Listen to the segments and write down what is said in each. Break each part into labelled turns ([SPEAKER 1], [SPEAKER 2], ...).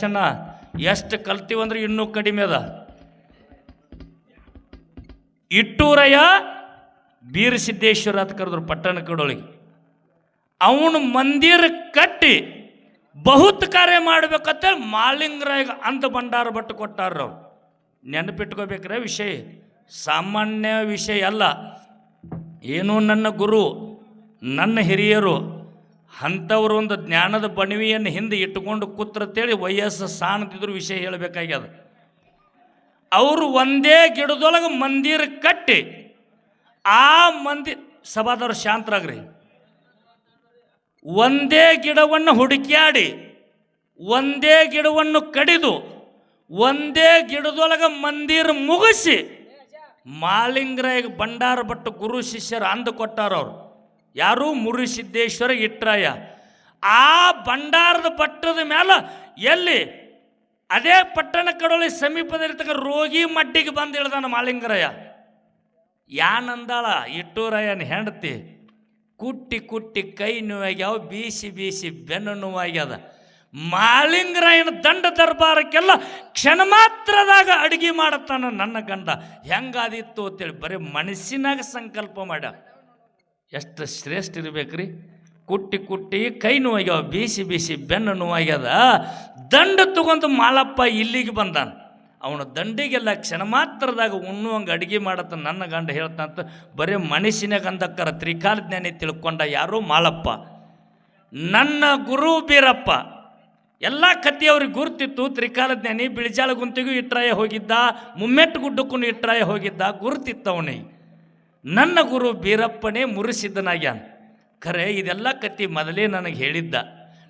[SPEAKER 1] ಚೆನ್ನ ಎಷ್ಟು ಕಲ್ತೀವಂದ್ರೆ ಇನ್ನೂ ಕಡಿಮೆ ಅದ. ಇಟ್ಟೂರಯ್ಯ ಬೀರಸಿದ್ದೇಶ್ವರ ಅಂತ ಕರೆದ್ರು ಪಟ್ಟಣ ಕಡೊಳಗೆ. ಅವನು ಮಂದಿರ ಕಟ್ಟಿ ಬಹುತ್ ಕಾರ್ಯ ಮಾಡ್ಬೇಕಂತ ಮಾಲಿಂಗರಾಯ್ ಅಂದ ಭಂಡಾರ ಭಟ್ ಕೊಟ್ಟಾರ ಅವ್ರು. ನೆನಪಿಟ್ಕೋಬೇಕ್ರೆ ವಿಷಯ. ಸಾಮಾನ್ಯ ವಿಷಯ ಅಲ್ಲ. ಏನು ನನ್ನ ಗುರು, ನನ್ನ ಹಿರಿಯರು ಅಂಥವ್ರು ಒಂದು ಜ್ಞಾನದ ಬಣವಿಯನ್ನು ಹಿಂದೆ ಇಟ್ಟುಕೊಂಡು ಕೂತ್ರತೇಳಿ ವಯಸ್ಸು ಸಾಣದಿದ್ರು ವಿಷಯ ಹೇಳಬೇಕಾಗ್ಯದ. ಅವರು ಒಂದೇ ಗಿಡದೊಳಗೆ ಮಂದಿರ ಕಟ್ಟಿ ಆ ಮಂದಿ ಸಭಾದವ್ರು ಶಾಂತರಾಗ್ರಿ. ಒಂದೇ ಗಿಡವನ್ನು ಹುಡುಕ್ಯಾಡಿ, ಒಂದೇ ಗಿಡವನ್ನು ಕಡಿದು, ಒಂದೇ ಗಿಡದೊಳಗೆ ಮಂದಿರ ಮುಗಿಸಿ ಮಾಲಿಂಗರಾಯ ಭಂಡಾರ ಭಟ್ಟು ಗುರು ಶಿಷ್ಯರು ಅಂದು ಕೊಟ್ಟಾರ ಅವ್ರು ಯಾರು ಮುರುಸಿದ್ದೇಶ್ವರ ಇಟ್ರಾಯ ಆ ಭಂಡಾರದ ಪಟ್ಟದ ಮೇಲೆ ಎಲ್ಲಿ ಅದೇ ಪಟ್ಟಣ ಕಡೋಳಿ ಸಮೀಪದಲ್ಲಿರ್ತಕ್ಕ ರೋಗಿ ಮಡ್ಡಿಗೆ ಬಂದು ಇಳ್ದಾನ ಮಾಲಿಂಗರಾಯ ಯಾನಂದಾಳ, ಇಟ್ಟೂರಯ್ಯನ ಹೆಂಡತಿ, ಕುಟ್ಟಿ ಕುಟ್ಟಿ ಕೈ ನೋವಾಗ್ಯಾವ, ಬೀಸಿ ಬೀಸಿ ಬೆನ್ನು ನೋವಾಗ್ಯದ. ಮಾಲಿಂಗರಾಯನ ದಂಡ ದರ್ಬಾರಕ್ಕೆಲ್ಲ ಕ್ಷಣ ಮಾತ್ರದಾಗ ಅಡುಗೆ ಮಾಡತ್ತಾನ ನನ್ನ ಗಂಡ. ಹೆಂಗಾದಿತ್ತು ಅಂತೇಳಿ ಬರೀ ಮನಸ್ಸಿನಾಗ ಸಂಕಲ್ಪ ಮಾಡ ಎಷ್ಟು ಶ್ರೇಷ್ಠ ಇರ್ಬೇಕ್ರಿ? ಕುಟ್ಟಿ ಕುಟ್ಟಿ ಕೈ ನೋವಾಗ್ಯಾವ ಬೀಸಿ ಬೀಸಿ ಬೆನ್ನು ನೋವಾಗ್ಯದ ದಂಡ ತಗೊಂಡು ಮಾಲಪ್ಪ ಇಲ್ಲಿಗೆ ಬಂದಾನ. ಅವನ ದಂಡಿಗೆಲ್ಲ ಕ್ಷಣ ಮಾತ್ರದಾಗ ಉಣ್ಣುವಂಗೆ ಅಡುಗೆ ಮಾಡತ್ತ ನನ್ನ ಗಂಡ ಹೇಳ್ತಂತ ಬರೀ ಮನುಷ್ಯನ ಅಂದಕ್ಕರ ತ್ರಿಕಾಲ ಜ್ಞಾನಿ ತಿಳ್ಕೊಂಡ ಯಾರು? ಮಾಲಪ್ಪ. ನನ್ನ ಗುರು ಬೀರಪ್ಪ. ಎಲ್ಲ ಕಥೆಯವ್ರಿಗೆ ಗುರುತಿತ್ತು. ತ್ರಿಕಾಲ ಜ್ಞಾನಿ ಬಿಳಿಜಾಳ ಗುಂತಿಗೂ ಇಟ್ರಾಯ ಹೋಗಿದ್ದ ಮುಮ್ಮೆಟ್ಟು ಗುಡ್ಡಕ್ಕೂ ಇಟ್ರಾಯ ಹೋಗಿದ್ದ, ಗುರುತಿತ್ತು ನನ್ನ ಗುರು ಬೀರಪ್ಪನೇ ಮುರಿಸಿದ್ದನಾಗ್ಯಾನ. ಖರೆ, ಇದೆಲ್ಲ ಕತ್ತಿ ಮೊದಲೇ ನನಗೆ ಹೇಳಿದ್ದ.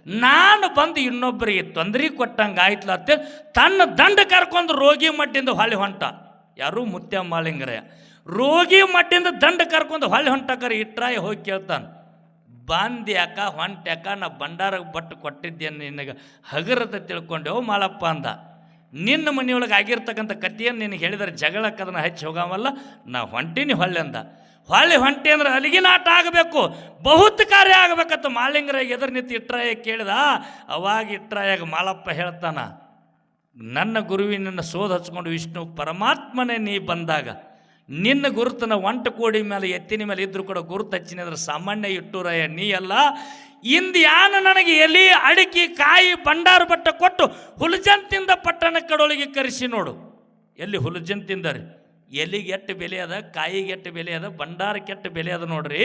[SPEAKER 1] ನಾನು ಬಂದು ಇನ್ನೊಬ್ಬರಿಗೆ ತೊಂದರೆ ಕೊಟ್ಟಂಗೆ ಆಯ್ತಲ್ಲ ಅಂತೇಳಿ ತನ್ನ ದಂಡ ಕರ್ಕೊಂಡು ರೋಗಿ ಮಟ್ಟಿಂದ ಹೊಳೆ ಹೊಂಟ. ಯಾರು ಮುತ್ಯ ಮಾಳಿಂಗರಯ್ಯ ರೋಗಿ ಮಟ್ಟಿಂದ ದಂಡ ಕರ್ಕೊಂಡು ಹೊಳ್ಳಿ ಹೊಂಟಕರೆ ಇಟ್ರಾಯ ಹೋಗಿ ಕೇಳ್ತಾನೆ. ಬಂದ್ಯಾಕ, ಹೊಂಟ್ಯಾಕ, ನಾ ಭಂಡಾರ ಬಟ್ಟು ಕೊಟ್ಟಿದ್ದೇನೆ ನಿನಗೆ. ಹಗರದ ತಿಳ್ಕೊಂಡೆವು ಮಾಳಪ್ಪ ಅಂದ. ನಿನ್ನ ಮನೆಯೊಳಗೆ ಆಗಿರ್ತಕ್ಕಂಥ ಕಥೆಯನ್ನು ನಿನಗೆ ಹೇಳಿದರೆ ಜಗಳಕ್ಕೆ ಅದನ್ನು ಹಚ್ಚಿ ಹೋಗಾವಲ್ಲ, ನಾ ಹೊಂಟೀನಿ ಹೊಳ್ಳೆ ಅಂದ ಹೊಳ್ಳಿ ಹೊಂಟಿ ಅಂದ್ರೆ ಅಲಿಗಿನಾಟ ಆಗಬೇಕು, ಬಹುತ್ ಕಾರ್ಯ ಆಗಬೇಕಂತ ಮಾಲಿಂಗರಾಗ ಎದುರು ನಿಂತು ಇಟ್ರಾಯ ಕೇಳಿದ, ಅವಾಗ ಇಟ್ರಾಯಾಗ ಮಾಳಪ್ಪ ಹೇಳ್ತಾನ, ನನ್ನ ಗುರುವಿನ ಸೋದ ಹಚ್ಕೊಂಡು ವಿಷ್ಣು ಪರಮಾತ್ಮನೇ ನೀ ಬಂದಾಗ ನಿನ್ನ ಗುರುತನ ಒಂಟ ಕೋಡಿ ಮೇಲೆ ಎತ್ತಿನ ಮೇಲೆ ಇದ್ದರೂ ಕೂಡ ಗುರುತು ಹಚ್ಚಿನದ್ರ ಸಾಮಾನ್ಯ ಇಟ್ಟೂರಯ್ಯ, ನೀ ಅಲ್ಲ. ಇಂದು ಯಾನ ನನಗೆ ಎಲಿ, ಅಡಿಕೆ, ಕಾಯಿ, ಭಂಡಾರ ಬಟ್ಟ ಕೊಟ್ಟು ಹುಲಜಂತಿಂದ ಪಟ್ಟಣ ಕಡೊಳಗೆ ಕರೆಸಿ ನೋಡು. ಎಲ್ಲಿ ಹುಲಜಂತಿಂದ ರೀ? ಎಲಿಗೆ ಎಷ್ಟು ಬೆಲೆ ಅದ, ಕಾಯಿಗೆ ಎಷ್ಟು ಬೆಲೆ ಅದ, ಭಂಡಾರಕ್ಕೆ ಎಟ್ಟು ಬೆಲೆ ಅದ ನೋಡ್ರಿ.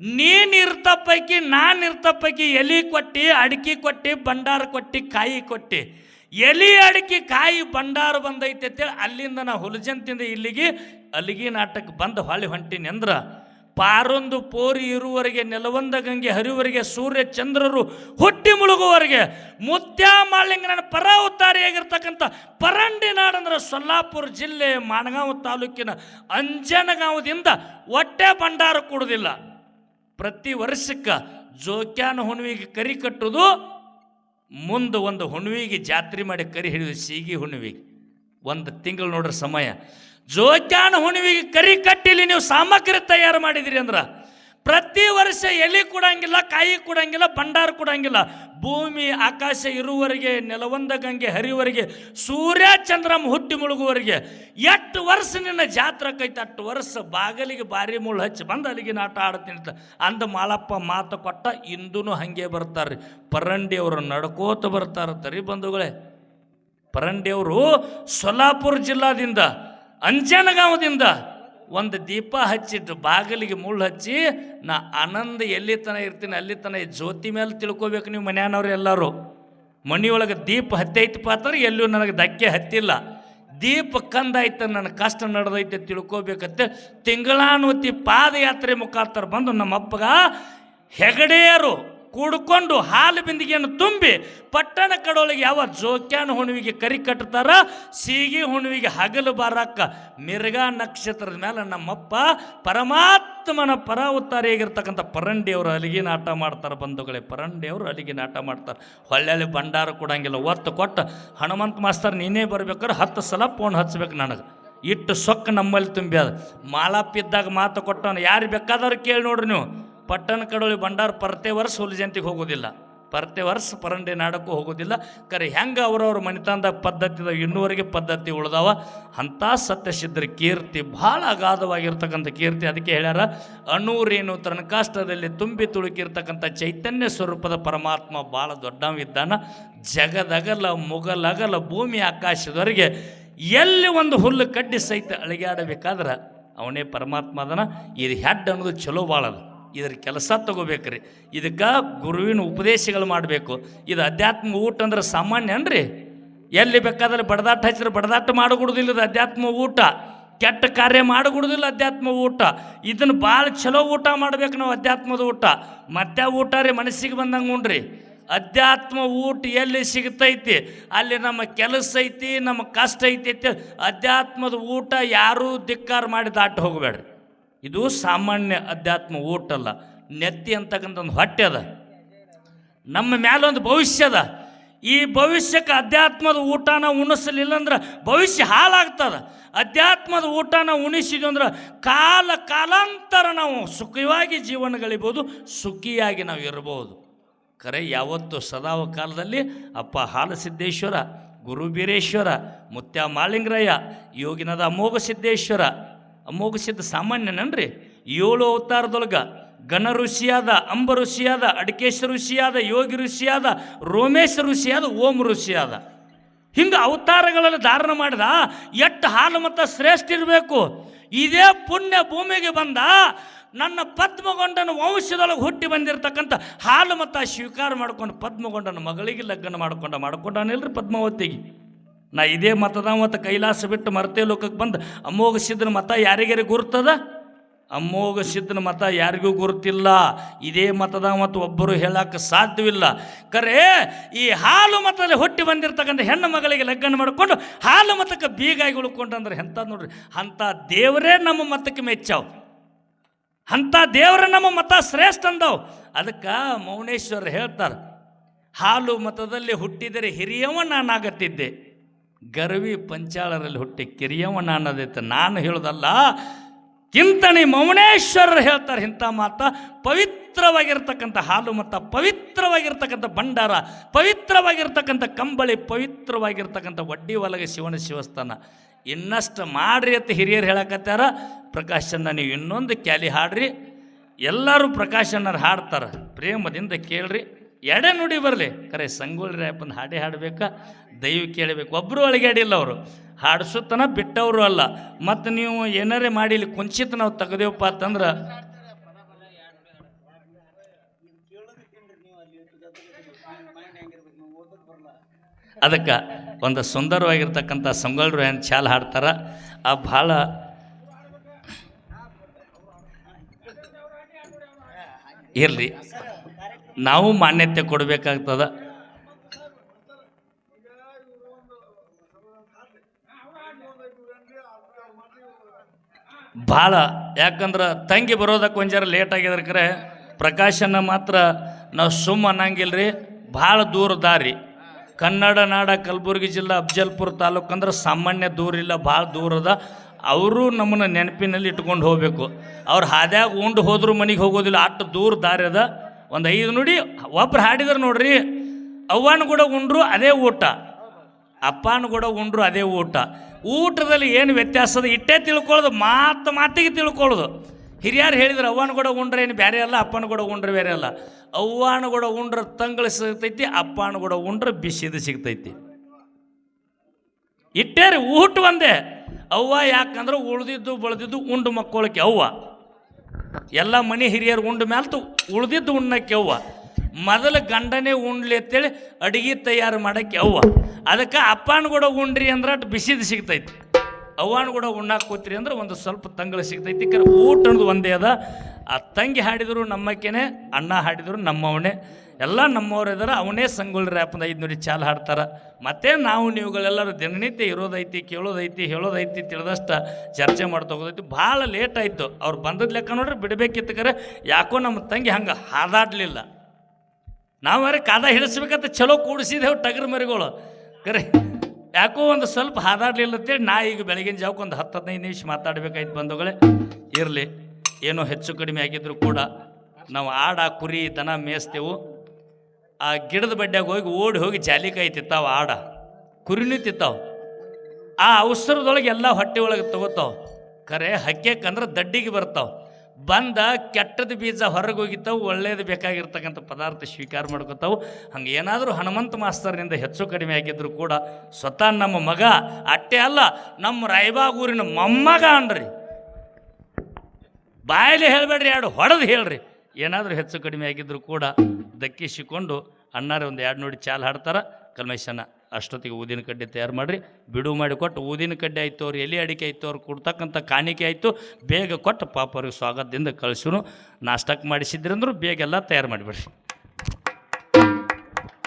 [SPEAKER 1] ನೀನು ಇರ್ತ ಪೈಕಿ ನಾನು ಇರ್ತ ಪೈಕಿ ಎಲಿ ಕೊಟ್ಟು, ಅಡಿಕೆ ಕೊಟ್ಟು, ಭಂಡಾರ ಕೊಟ್ಟು, ಕಾಯಿ ಕೊಟ್ಟು. ಎಲಿ ಅಡಿಕೆ ಕಾಯಿ ಭಂಡಾರ ಬಂದೈತೆ ಅಂತೇಳಿ ಅಲ್ಲಿಂದ ನಾ ಹುಲಜಂತಿಂದ ಇಲ್ಲಿಗೆ ಅಲ್ಲಿಗೆ ನಾಟಕ ಬಂದು ಹೊಳೆ ಹೊಂಟೀನಿ ಅಂದ್ರೆ ಪಾರೊಂದು ಪೋರಿ ಇರುವವರೆಗೆ, ನೆಲವಂದ ಗಂಗೆ ಹರಿವರೆಗೆ ಸೂರ್ಯ ಚಂದ್ರರು ಹುಟ್ಟಿ ಮುಳುಗುವವರೆಗೆ ಮುತ್ಯ ಮಾಲಿಂಗನ ಪರ ಉತ್ತಾರಿಯಾಗಿರ್ತಕ್ಕಂಥ ಪರಂಡಿ ನಾಡಂದ್ರೆ ಸೊಲ್ಲಾಪುರ ಜಿಲ್ಲೆ ಮಾಣಗಾಂವ್ ತಾಲೂಕಿನ ಅಂಜನಗಾಂವದಿಂದ ಒಟ್ಟೆ ಭಂಡಾರ ಕೊಡುವುದಿಲ್ಲ ಪ್ರತಿ ವರ್ಷಕ್ಕೆ ಜೋಕ್ಯಾನ ಹುಣ್ಣಿಗೆ ಕರಿ ಕಟ್ಟುವುದು ಮುಂದೆ ಒಂದು ಹುಣ್ಣಿಗೆ ಜಾತ್ರೆ ಮಾಡಿ ಕರಿ ಹಿಡಿದು ಸೀಗಿ ಹುಣ್ಣಿಗೆ ಒಂದು ತಿಂಗಳು ನೋಡ್ರಿ ಸಮಯ. ಜೋಕ್ಯಾನ ಹುಣ್ಣಿಗೆ ಕರಿ ಕಟ್ಟಿಲಿ ನೀವು ಸಾಮಗ್ರಿ ತಯಾರು ಮಾಡಿದಿರಿ ಅಂದ್ರೆ ಪ್ರತಿ ವರ್ಷ ಎಲೆ ಕೊಡಂಗಿಲ್ಲ, ಕಾಯಿ ಕೊಡಂಗಿಲ್ಲ, ಭಂಡಾರ ಕೊಡಂಗಿಲ್ಲ. ಭೂಮಿ, ಆಕಾಶ ಇರುವವರೆಗೆ, ನೆಲವಂದ ಗಂಗೆ ಹರಿವರೆಗೆ ಸೂರ್ಯ ಚಂದ್ರಮ್ ಹುಟ್ಟಿ ಮುಳುಗುವವರೆಗೆ, ಎಷ್ಟು ವರ್ಷ ನಿನ್ನ ಜಾತ್ರೆ ಕೈತ, ಅಷ್ಟು ವರ್ಷ ಬಾಗಲಿಗೆ ಬಾರಿ ಮುಳ್ಳು ಹಚ್ಚಿ ಬಂದು ಅಲ್ಲಿಗೆ ನಾಟ ಆಡ್ತೀನಿ ಅಂತ ಅಂದ ಮಾಲಪ್ಪ ಮಾತು ಕೊಟ್ಟ ಇಂದೂ ಹಾಗೆ ಬರ್ತಾರೆ ಪರಂಡಿಯವರು ನಡ್ಕೋತ ಬರ್ತಾರೆ ತರಿ ಬಂಧುಗಳೇ. ಪರಂಡಿಯವರು ಸೊಲ್ಲಾಪುರ ಜಿಲ್ಲಾದಿಂದ, ಅಂಜನಗಾಂವದಿಂದ ಒಂದು ದೀಪ ಹಚ್ಚಿಟ್ಟು ಬಾಗಿಲಿಗೆ ಮುಳ್ಳು ಹಚ್ಚಿ, ನಾ ಆನಂದ ಎಲ್ಲಿ ತನ ಇರ್ತೀನಿ ಅಲ್ಲಿ ತನ ಜ್ಯೋತಿ ಮೇಲೆ ತಿಳ್ಕೊಬೇಕು ನೀವು ಮನೆಯವ್ರು ಎಲ್ಲರೂ. ಮನೆಯೊಳಗೆ ದೀಪ ಹತ್ತೈತಪ್ಪ ಅಂದ್ರೆ ಎಲ್ಲೂ ನನಗೆ ಧಕ್ಕೆ ಹತ್ತಿಲ್ಲ. ದೀಪ ಕಂದಾಯ್ತ, ನನ್ನ ಕಷ್ಟ ನಡೆದೈತೆ ತಿಳ್ಕೊಬೇಕಂತೆ ತಿಂಗಳಾನುವತಿ ಪಾದಯಾತ್ರೆ ಮುಖಾಂತರ ಬಂದು ನಮ್ಮ ಅಪ್ಪಗ ಹೆಗಡೆಯರು ಕೂಡ್ಕೊಂಡು ಹಾಲು ಬಿಂದಿಗೆಯನ್ನು ತುಂಬಿ ಪಟ್ಟಣ ಕಡೋಳಿಗೆ ಯಾವ ಜೋಕ್ಯಾನ ಹುಣ್ಣಿಗೆ ಕರಿ ಕಟ್ತಾರ, ಸೀಗಿ ಹುಣ್ಣಿಗೆ ಹಗಲು ಬಾರಕ್ಕ ಮಿರ್ಗಾ ನಕ್ಷತ್ರದ ಮೇಲೆ ನಮ್ಮಪ್ಪ ಪರಮಾತ್ಮನ ಪರ ಉತ್ತಾರಿಯಾಗಿರ್ತಕ್ಕಂಥ ಪರಂಡಿಯವರು ಅಲ್ಲಿಗೆ ಆಟ ಮಾಡ್ತಾರೆ ಬಂಧುಗಳೇ, ಪರಂಡಿಯವರು ಅಲ್ಲಿಗೆ ಆಟ ಮಾಡ್ತಾರೆ. ಹೊಳ್ಳಲ್ಲಿ ಭಂಡಾರ ಕೊಡಂಗಿಲ್ಲ, ಒತ್ತು ಕೊಟ್ಟು ಹನುಮಂತ ಮಾಸ್ತರ್ ನೀನೇ ಬರ್ಬೇಕಾದ್ರೆ ಹತ್ತು ಸಲ ಫೋನ್ ಹಚ್ಬೇಕು ನನಗೆ. ಇಟ್ಟು ಸೊಕ್ಕ ನಮ್ಮಲ್ಲಿ ತುಂಬ್ಯಾದ ಮಾಲಪ್ಪಿದ್ದಾಗ ಮಾತು ಕೊಟ್ಟವನು ಯಾರು ಬೇಕಾದವ್ರು ಕೇಳಿ ನೋಡ್ರಿ ನೀವು. ಪಟ್ಟಣ ಕಡೋಳಿ ಭಂಡಾರ ಪರ್ತೆ ವರ್ಷ ಹುಲಿ ಜಯಂತಿಗೆ ಹೋಗೋದಿಲ್ಲ. ಪ್ರತಿ ವರ್ಷ ಪರಂಡೆ ನಾಡಕ್ಕೂ ಹೋಗೋದಿಲ್ಲ. ಕರೆ ಹೆಂಗೆ ಅವರವ್ರ ಮನೆತನದ ಪದ್ಧತಿ ಇನ್ನೂವರೆಗೆ ಪದ್ಧತಿ ಉಳ್ದಾವ. ಅಂಥ ಸತ್ಯಸಿದ್ಧರ ಕೀರ್ತಿ ಭಾಳ ಅಗಾಧವಾಗಿರ್ತಕ್ಕಂಥ ಕೀರ್ತಿ. ಅದಕ್ಕೆ ಹೇಳ್ಯಾರ ಅಣೂರೇನು ತನಕಾಷ್ಟದಲ್ಲಿ ತುಂಬಿ ತುಳುಕಿರ್ತಕ್ಕಂಥ ಚೈತನ್ಯ ಸ್ವರೂಪದ ಪರಮಾತ್ಮ ಭಾಳ ದೊಡ್ಡವಿದ್ದಾನ ಜಗದಗಲ ಮುಗಲಗಲ ಭೂಮಿ ಆಕಾಶದವರೆಗೆ ಎಲ್ಲಿ ಒಂದು ಹುಲ್ಲು ಕಡ್ಡಿ ಸಹಿತ ಅಳಿಗಾಡಬೇಕಾದ್ರೆ ಅವನೇ ಪರಮಾತ್ಮ ಅದನ. ಇದು ಹೆಡ್ ಅನ್ನೋದು ಚಲೋ ಭಾಳದು ಇದ್ರ ಕೆಲಸ ತಗೋಬೇಕ್ರಿ. ಇದಕ್ಕೆ ಗುರುವಿನ ಉಪದೇಶಗಳು ಮಾಡಬೇಕು. ಇದು ಅಧ್ಯಾತ್ಮ ಊಟ ಅಂದ್ರೆ ಸಾಮಾನ್ಯ ಅನ್ರಿ ಎಲ್ಲಿ ಬೇಕಾದ್ರೆ ಬಡದಾಟ ಹಚ್ಚಿದ್ರೆ ಬಡದಾಟ ಮಾಡಕೂಡುದಿಲ್ಲ ಇದು ಅಧ್ಯಾತ್ಮ ಊಟ. ಕೆಟ್ಟ ಕಾರ್ಯ ಮಾಡಕೂಡುದಿಲ್ಲ ಅಧ್ಯಾತ್ಮ ಊಟ. ಇದನ್ನು ಭಾಳ ಚಲೋ ಊಟ ಮಾಡ್ಬೇಕು ನಾವು ಅಧ್ಯಾತ್ಮದ ಊಟ. ಮತ್ತೆ ಊಟ ರೀ ಮನಸ್ಸಿಗೆ ಬಂದಂಗೆ ಉಣ್ರಿ ಅಧ್ಯಾತ್ಮ ಊಟ ಎಲ್ಲಿ ಸಿಗ್ತೈತಿ? ಅಲ್ಲಿ ನಮ್ಮ ಕೆಲಸ ಐತಿ, ನಮ್ಮ ಕಷ್ಟ ಐತಿ ಅಧ್ಯಾತ್ಮದ ಊಟ ಯಾರೂ ಧಿಕ್ಕಾರ ಮಾಡಿ ದಾಟ ಹೋಗಬೇಡ್ರಿ. ಇದು ಸಾಮಾನ್ಯ ಅಧ್ಯಾತ್ಮ ಊಟ ಅಲ್ಲ ನೆತ್ತಿ ಅಂತಕ್ಕಂಥ ಒಂದು ಹೊಟ್ಟೆ ಅದ. ನಮ್ಮ ಮ್ಯಾಲೊಂದು ಭವಿಷ್ಯ ಅದ. ಈ ಭವಿಷ್ಯಕ್ಕೆ ಅಧ್ಯಾತ್ಮದ ಊಟನ ಉಣಿಸಲಿಲ್ಲ ಅಂದ್ರೆ ಭವಿಷ್ಯ ಹಾಳಾಗ್ತದ. ಅಧ್ಯಾತ್ಮದ ಊಟನ ಉಣಿಸಿದ್ವಿ ಅಂದ್ರೆ ಕಾಲ ಕಾಲಾಂತರ ನಾವು ಸುಖವಾಗಿ ಜೀವನ ಗಳಿಬೋದು ಸುಖಿಯಾಗಿ ನಾವು ಇರ್ಬೋದು. ಕರೆ, ಯಾವತ್ತು ಸದಾವ ಕಾಲದಲ್ಲಿ ಅಪ್ಪ ಹಾಲಸಿದ್ದೇಶ್ವರ ಗುರುಬೀರೇಶ್ವರ ಮುತ್ಯ ಮಾಳಿಂಗರಯ್ಯ, ಯೋಗಿನದ ಅಮೋಘ ಸಿದ್ದೇಶ್ವರ ಅಮೋಘ ಸಿದ್ಧ ಸಾಮಾನ್ಯನನ್ರಿ? ಏಳು ಅವತಾರದೊಳಗ ಗಣ ಋಷಿಯಾದ, ಅಂಬ ಋಷಿಯಾದ, ಅಡಕೇಶ ಋಷಿಯಾದ, ಯೋಗಿ ಋಷಿಯಾದ, ರೋಮೇಶ ಋಷಿಯಾದ, ಓಂ ಋಷಿಯಾದ. ಹಿಂಗೆ ಅವತಾರಗಳಲ್ಲಿ ಧಾರಣ ಮಾಡಿದ ಎಷ್ಟು ಹಾಲು ಮತ್ತು ಶ್ರೇಷ್ಠ ಇರಬೇಕು. ಇದೇ ಪುಣ್ಯ ಭೂಮಿಗೆ ಬಂದ ನನ್ನ ಪದ್ಮಗೊಂಡನ ವಂಶದೊಳಗೆ ಹುಟ್ಟಿ ಬಂದಿರತಕ್ಕಂಥ ಹಾಲು ಮತ್ತು ಸ್ವೀಕಾರ ಮಾಡ್ಕೊಂಡು ಪದ್ಮಗೊಂಡನ ಮಗಳಿಗೆ ಲಗ್ನ ಮಾಡ್ಕೊಂಡ, ಮಾಡ್ಕೊಂಡಾನಿಲ್ರಿ ಪದ್ಮಾವತಿಗೆ. ನಾ ಇದೇ ಮತದ ಮತ್ತು ಕೈಲಾಸ ಬಿಟ್ಟು ಮರತೆ ಲೋಕಕ್ಕೆ ಬಂದು ಅಮೋಘ ಸಿದ್ಧನ ಮತ ಯಾರಿಗಾರಿ ಗುರುತದ? ಅಮೋಘ ಸಿದ್ಧನ ಮತ ಯಾರಿಗೂ ಗುರುತಿಲ್ಲ. ಇದೇ ಮತದ ಮತ್ತು ಒಬ್ಬರು ಹೇಳಕ್ಕೆ ಸಾಧ್ಯವಿಲ್ಲ. ಕರೆ, ಈ ಹಾಲು ಮತದಲ್ಲಿ ಹುಟ್ಟಿ ಬಂದಿರತಕ್ಕಂಥ ಹೆಣ್ಣು ಮಗಳಿಗೆ ಲಗ್ನ ಮಾಡಿಕೊಂಡು ಹಾಲು ಮತಕ್ಕೆ ಬೀಗಾಗಿ ಉಳ್ಕೊಂಡಂದ್ರೆ ಎಂಥ ನೋಡ್ರಿ? ಅಂಥ ದೇವರೇ ನಮ್ಮ ಮತಕ್ಕೆ ಮೆಚ್ಚಾವ್. ಅಂಥ ದೇವರ ನಮ್ಮ ಮತ ಶ್ರೇಷ್ಠ ಅಂದವು. ಅದಕ್ಕೆ ಮೌನೇಶ್ವರ ಹೇಳ್ತಾರೆ, ಹಾಲು ಮತದಲ್ಲಿ ಹುಟ್ಟಿದರೆ ಹಿರಿಯವ ನಾನಾಗತ್ತಿದ್ದೆ ಗರ್ವಿ ಪಂಚಾಳರಲ್ಲಿ ಹುಟ್ಟಿ ಕಿರಿಯವ್ವನ ಅನ್ನೋದೈತೆ ನಾನು ಹೇಳೋದಲ್ಲ, ಕಿಂತಣಿ ಮೌನೇಶ್ವರರು ಹೇಳ್ತಾರೆ ಇಂಥ ಮಾತ. ಪವಿತ್ರವಾಗಿರ್ತಕ್ಕಂಥ ಹಾಲು ಮತ್ತು ಪವಿತ್ರವಾಗಿರ್ತಕ್ಕಂಥ ಭಂಡಾರ, ಪವಿತ್ರವಾಗಿರ್ತಕ್ಕಂಥ ಕಂಬಳಿ, ಪವಿತ್ರವಾಗಿರ್ತಕ್ಕಂಥ ವಡ್ಡಿ ಒಲಗ ಶಿವನ ಶಿವಸ್ಥಾನ. ಇನ್ನಷ್ಟು ಮಾಡ್ರಿ ಅಂತ ಹಿರಿಯರು ಹೇಳಕತ್ತಾರ. ಪ್ರಕಾಶನ್ನ ನೀವು ಇನ್ನೊಂದು ಕ್ಯಾಲಿ ಹಾಡ್ರಿ. ಎಲ್ಲರೂ ಪ್ರಕಾಶನ್ನರು ಹಾಡ್ತಾರೆ. ಪ್ರೇಮದಿಂದ ಕೇಳ್ರಿ. ಎಡೆ ನುಡಿ ಬರಲಿ. ಖರೆ ಸಂಗೊಳ್ಳಿ ರಾಯಪ್ಪನ ಹಾಡೇ ಹಾಡಬೇಕಾ? ದೈವ ಕೇಳಬೇಕು. ಒಬ್ಬರು ಇಲ್ಲ ಅವರು. ಹಾಡಿಸುತ್ತನ ಬಿಟ್ಟವರು ಅಲ್ಲ. ಮತ್ತು ನೀವು ಏನಾರೇ ಮಾಡಿ ಇಲ್ಲಿ ಕುಂಚಿತ ನಾವು ತೆಗೆದೇವಪ್ಪ ಅಂತಂದ್ರೆ ಅದಕ್ಕೆ ಒಂದು ಸುಂದರವಾಗಿರ್ತಕ್ಕಂಥ ಸಂಗೊಳ್ಳಿ ಏನು ಚಾಲ್ ಹಾಡ್ತಾರೆ. ಆ ಭಾಳ ಇರಲಿ. ನಾವು ಮಾನ್ಯತೆ ಕೊಡಬೇಕಾಗ್ತದ. ಭಾಳ, ಯಾಕಂದ್ರೆ ತಂಗಿ ಬರೋದಕ್ಕೆ ಒಂಜಾರ ಲೇಟ್ ಆಗಿದ್ರೆ ಕರೆ, ಪ್ರಕಾಶನ ಮಾತ್ರ ನಾವು ಸುಮ್ಮ ರೀ ಭಾಳ ದೂರ ದಾರಿ. ಕನ್ನಡ, ನಾಡ, ಕಲಬುರಗಿ ಜಿಲ್ಲಾ, ಅಫ್ಜಲ್ಪುರ ತಾಲೂಕು ಅಂದ್ರೆ ಸಾಮಾನ್ಯ ದೂರ ಇಲ್ಲ, ಭಾಳ ದೂರದ ಅವರು ನಮ್ಮನ್ನ ನೆನಪಿನಲ್ಲಿ ಇಟ್ಕೊಂಡು ಹೋಗಬೇಕು. ಅವ್ರು ಹಾದ್ಯಾಗ ಉಂಡು ಹೋದರೂ ಮನೆಗೆ ಹೋಗೋದಿಲ್ಲ, ಅಷ್ಟು ದೂರ ದಾರಿ ಅದ. ಒಂದು ಐದು ನುಡಿ ಒಬ್ರು ಹಾಡಿದ್ರು ನೋಡ್ರಿ, ಅವ್ವನ ಕೂಡ ಉಂಡ್ರು, ಅದೇ ಊಟ. ಅಪ್ಪನ ಕೂಡ ಉಂಡ್ರು, ಅದೇ ಊಟ. ಊಟದಲ್ಲಿ ಏನು ವ್ಯತ್ಯಾಸ ಅದ ಇಟ್ಟೇ ತಿಳ್ಕೊಳ್ಳೋದು, ಮಾತು ಮಾತಿಗೆ ತಿಳ್ಕೊಳ್ಳೋದು. ಹಿರಿಯರು ಹೇಳಿದ್ರು, ಅವ್ವನ ಕೂಡ ಉಂಡ್ರೆ ಏನು ಬೇರೆ ಅಲ್ಲ, ಅಪ್ಪನ ಕೂಡ ಉಂಡ್ರೆ ಬೇರೆ ಅಲ್ಲ. ಅವ್ವನ ಕೂಡ ಉಂಡ್ರೆ ತಂಗಳು ಸಿಗ್ತೈತಿ, ಅಪ್ಪನ ಕೂಡ ಉಂಡ್ರೆ ಬಿಸಿದು ಸಿಗ್ತೈತಿ. ಇಟ್ಟೇ ರೀ, ಊಟ ಒಂದೇ. ಅವ್ವ ಯಾಕಂದ್ರೆ ಉಳ್ದಿದ್ದು, ಬೆಳೆದಿದ್ದು ಉಂಡು ಮಕ್ಕಳಕ್ಕೆ ಅವ್ವ. ಎಲ್ಲ ಮನೆ ಹಿರಿಯರು ಉಂಡ ಮ್ಯಾಲ್ತು ಉಳ್ದಿದ್ದು ಉಣ್ಣಕ್ಕೆ ಅವ್ವ ಮೊದಲು ಗಂಡನೇ ಉಣ್ಲಿ ಅಂತೇಳಿ ಅಡುಗೆ ತಯಾರು ಮಾಡಕ್ಕೆ ಅವ್ವ. ಅದಕ್ಕೆ ಅಪ್ಪನ ಕೂಡ ಉಂಡ್ರಿ ಅಂದ್ರೆ ಅಟ್ ಬಿಸಿದು ಸಿಗ್ತೈತಿ. ಅವ್ವನ ಕೂಡ ಉಣ್ಣಾಕ್ ಕೂತ್ರಿ ಅಂದ್ರೆ ಒಂದು ಸ್ವಲ್ಪ ತಂಗಳು ಸಿಗ್ತೈತಿ. ಕರೆ ಊಟ ಅನ್ನೋದು ಒಂದೇ ಅದ. ಆ ತಂಗಿ ಹಾಡಿದ್ರು ನಮ್ಮಕ್ಕೇನೆ, ಅಣ್ಣ ಹಾಡಿದ್ರು ನಮ್ಮವನೇ. ಎಲ್ಲ ನಮ್ಮವ್ರು ಇದಾರೆ, ಅವನೇ ಸಂಗೊಳ್ಳಿ ಐದು ನೋಡಿ ಚಾಲ್ ಹಾಡ್ತಾರೆ. ಮತ್ತೆ ನಾವು ನೀವುಗಳೆಲ್ಲರೂ ದಿನನಿತ್ಯ ಇರೋದೈತಿ, ಕೇಳೋದೈತಿ, ಹೇಳೋದೈತಿ, ತಿಳಿದಷ್ಟ ಚರ್ಚೆ ಮಾಡ್ತಾ ಹೋಗೋದೈತಿ. ಭಾಳ ಲೇಟ್ ಆಯಿತು. ಅವ್ರು ಬಂದದ ಲೆಕ್ಕ ನೋಡ್ರಿ ಬಿಡಬೇಕಿತ್ತು ಕರೆ. ಯಾಕೋ ನಮ್ಮ ತಂಗಿ ಹಂಗೆ ಹಾದಾಡಲಿಲ್ಲ. ನಾವರೆ ಕಾದ ಹಿಡಿಸ್ಬೇಕಂತ ಚಲೋ ಕೂಡಿಸಿದೆವು ಟಗರ್ ಮರಿಗಳು. ಕರೆ. ಯಾಕೋ ಒಂದು ಸ್ವಲ್ಪ ಹಾದಾಡ್ಲಿಲ್ಲ ಅಂತೇಳಿ ನಾ ಈಗ ಬೆಳಗಿನ ಜಾವಕ್ಕೆ ಒಂದು ಹತ್ತು ಹದಿನೈದು ನಿಮಿಷ ಮಾತಾಡ್ಬೇಕಾಯ್ತು ಬಂಧುಗಳೇ. ಇರಲಿ, ಏನೋ ಹೆಚ್ಚು ಕಡಿಮೆ ಆಗಿದ್ರು ಕೂಡ ನಾವು ಆಡ, ಕುರಿ, ದನ ಮೇಯಿಸ್ತೇವು. ಆ ಗಿಡದ ಬಡ್ಡ್ಯಾಗ ಹೋಗಿ ಓಡಿ ಹೋಗಿ ಜಾಲಿಕಾಯಿ ತಿತ್ತಾವ ಆಡ, ಕುರಿನೂ ತಿತ್ತಾವ ಆ ಅವಸರದೊಳಗೆ ಎಲ್ಲ ಹೊಟ್ಟೆ ಒಳಗೆ ತಗೋತಾವ. ಖರೆ ಹಕ್ಕೇಕಂದ್ರೆ ದಡ್ಡಿಗೆ ಬರ್ತಾವ. ಬಂದ ಕೆಟ್ಟದ ಬೀಜ ಹೊರಗೆ ಹೋಗಿತ್ತವು ಒಳ್ಳೇದು ಬೇಕಾಗಿರ್ತಕ್ಕಂಥ ಪದಾರ್ಥ ಸ್ವೀಕಾರ ಮಾಡ್ಕೋತಾವು. ಹಂಗೆ ಏನಾದರೂ ಹನುಮಂತ ಮಾಸ್ತರ್ನಿಂದ ಹೆಚ್ಚು ಕಡಿಮೆ ಆಗಿದ್ದರೂ ಕೂಡ ಸ್ವತಃ ನಮ್ಮ ಮಗ, ಅಟ್ಟೆ ಅಲ್ಲ, ನಮ್ಮ ರಾಯಬಾಗೂರಿನ ಮೊಮ್ಮಗ ಅನ್ರಿ. ಬಾಯಲ್ಲಿ ಹೇಳಬೇಡ್ರಿ, ಎರಡು ಹೊಡೆದು ಹೇಳ್ರಿ. ಏನಾದರೂ ಹೆಚ್ಚು ಕಡಿಮೆ ಆಗಿದ್ದರೂ ಕೂಡ ದಕ್ಕಿಸಿಕೊಂಡು ಅಣ್ಣಾರೆ ಒಂದು ಎರಡು ನೋಡಿ ಚಾಲ್ ಹಾಡ್ತಾರೆ ಕಲ್ಮೇಶನ ಅಷ್ಟೊತ್ತಿಗೆ ಊದಿನ ಕಡ್ಡಿ ತಯಾರು ಮಾಡಿರಿ. ಬಿಡು ಮಾಡಿ ಕೊಟ್ಟು ಊದಿನ ಕಡ್ಡಿ ಆಯಿತು ಅವ್ರು, ಎಲೆ ಅಡಿಕೆ ಆಯಿತು ಅವ್ರು, ಕೊಡ್ತಕ್ಕಂಥ ಕಾಣಿಕೆ ಆಯಿತು, ಬೇಗ ಕೊಟ್ಟು ಪಾಪ ಅವ್ರಿಗೆ ಸ್ವಾಗತದಿಂದ ಕಳಿಸೋನು. ನಾಷ್ಟಕ್ಕೆ ಮಾಡಿಸಿದ್ರಂದ್ರೂ ಬೇಗ ಎಲ್ಲ ತಯಾರು ಮಾಡಿಬಿಡ್ರಿ.